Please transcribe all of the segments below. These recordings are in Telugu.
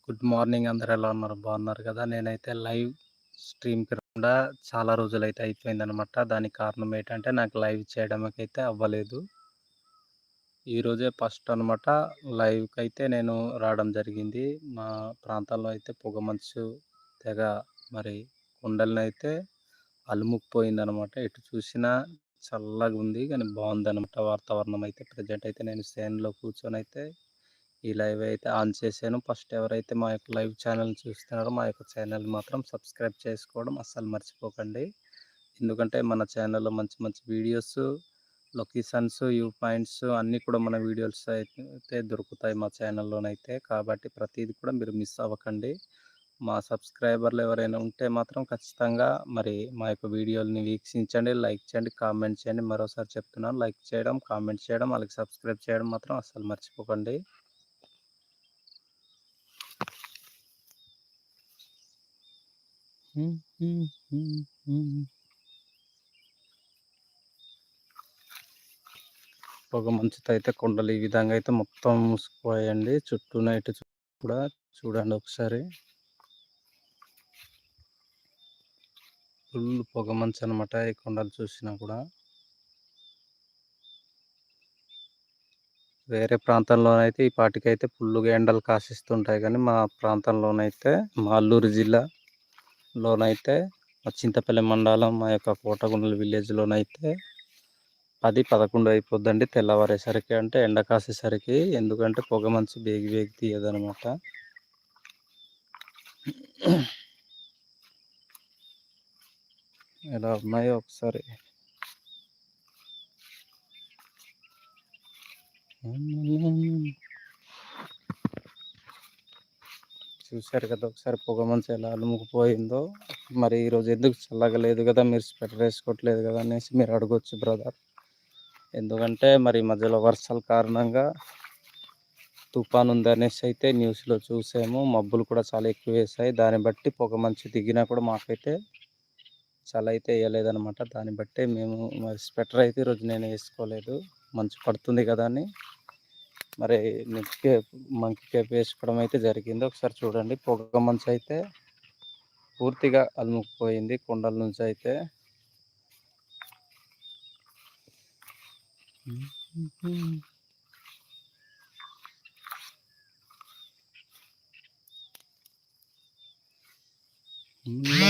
గుడ్ మార్నింగ్ అందరు ఎలా ఉన్నారు? బాగున్నారు కదా! నేనైతే లైవ్ స్ట్రీమ్‌కి రాకుండా చాలా రోజులైతే అయిపోయిందనమాట. దానికి కారణం ఏంటంటే నాకు లైవ్ చేయడానికైతే అవ్వలేదు. ఈరోజే ఫస్ట్ అనమాట లైవ్కి అయితే నేను రావడం జరిగింది. మా ప్రాంతాల్లో అయితే పొగమంచు తెగ మరి కొండలనైతే అలుముకుపోయిందనమాట. ఎటు చూసినా చల్లగా ఉంది కానీ బావుందనమాట వాతావరణం అయితే. ప్రెజెంట్ అయితే నేను సేనులో కూర్చొని అయితే ఈ లైవ్ అయితే ఆన్ చేశాను. ఫస్ట్ ఎవరైతే మా యొక్క లైవ్ ఛానల్ చూస్తున్నారో మా యొక్క ఛానల్ మాత్రం సబ్స్క్రైబ్ చేసుకోవడం అస్సలు మర్చిపోకండి. ఎందుకంటే మన ఛానల్‌లో మంచి మంచి వీడియోస్, లొకేషన్స్, వ్యూ పాయింట్స్ అన్నీ కూడా మన వీడియోస్ అయితే దొరుకుతాయి మా ఛానల్‌లోనైతే. కాబట్టి ప్రతీది కూడా మీరు మిస్ అవ్వకండి. మా సబ్స్క్రైబర్లు ఎవరైనా ఉంటే మాత్రం ఖచ్చితంగా మరి మా యొక్క వీడియోలని వీక్షించండి, లైక్ చేయండి, కామెంట్ చేయండి. మరోసారి చెప్తున్నాను లైక్ చేయడం, కామెంట్ చేయడం, అలాగే సబ్స్క్రైబ్ చేయడం మాత్రం అస్సలు మర్చిపోకండి. పొగ మంచుతో అయితే కొండలు ఈ విధంగా అయితే మొత్తం మూసుకుపోయాయండి. చుట్టూ నైట్ కూడా చూడండి ఒకసారి. ఫుల్ పొగ మంచు అనమాట ఈ కొండలు చూసినా కూడా. వేరే ప్రాంతంలోనైతే ఈ పాటికైతే ఫుల్గా ఎండలు కాసిస్తుంటాయి కానీ మా ప్రాంతంలోనైతే మా అల్లూరు జిల్లా లోనైతే మా చింతపల్లి మండలం మా యొక్క కోటగుండల విలేజ్‌లోనైతే 10, 11 అయిపోద్దండి తెల్లవారేసరికి. అంటే ఎండ కాసేసరికి. ఎందుకంటే పొగ మంచు బేగి బేగి తీయదనమాట. ఎలా ఉన్నాయో ఒకసారి. చూశారు కదా ఒకసారి పొగ మంచు ఎలా అలుముకుపోయిందో. మరి ఈరోజు ఎందుకు చల్లగా లేదు కదా! మీరు స్వెటర్ వేసుకోవట్లేదు కదా! అనేసి మీరు అడగొచ్చు బ్రదర్. ఎందుకంటే మరి మధ్యలో వర్షాల కారణంగా తుఫాన్ ఉందనేసి అయితే న్యూస్‌లో చూసాము. మబ్బులు కూడా చాలా ఎక్కువ వేసాయి దాన్ని బట్టి పొగ మంచు దిగినా కూడా మాకైతే చాలా అయితే వేయలేదనమాట దాన్ని బట్టే మేము మరి స్వెటర్ అయితే ఈరోజు నేను వేసుకోలేదు మంచి పడుతుంది కదా అని మరి నెక్స్ట్ కేప్ మంకి కేప్ వేసుకోవడం అయితే జరిగింది ఒకసారి చూడండి పొగ మంచు అయితే పూర్తిగా అలుముకుపోయింది కొండల నుంచి అయితే Mm-hmm.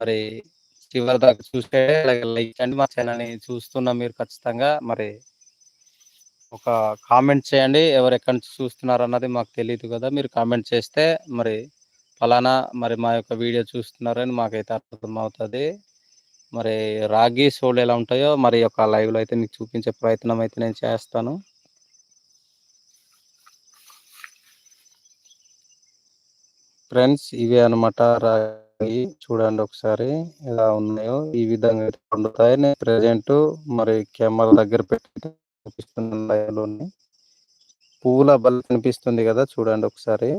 మరి చివరి దాకా చూస్తే లైక్ చేయండి. మా ఛానల్‌ని చూస్తున్న మీరు ఖచ్చితంగా మరి ఒక కామెంట్ చేయండి. ఎవరెక్కడి నుంచి చూస్తున్నారన్నది మాకు తెలియదు కదా మీరు కామెంట్ చేస్తే మరి ఫలానా మరి మా యొక్క వీడియో చూస్తున్నారని మాకైతే అర్థమవుతుంది మరి రాగి, సోలు ఎలా ఉంటాయో మరి యొక్క లైవ్‌లో అయితే మీకు చూపించే ప్రయత్నం అయితే నేను చేస్తాను. ఫ్రెండ్స్ ఇవే అనమాట రాగి. చూడండి ఒకసారి ఎలా ఉన్నాయో. ఈ విధంగా అయితే పండుతాయి. నేను ప్రజెంట్ మరి కెమెరా దగ్గర పెట్టి చూపిస్తున్నాను లైవ్‌లోని. పువ్వుల బల్ కనిపిస్తుంది కదా చూడండి ఒకసారి.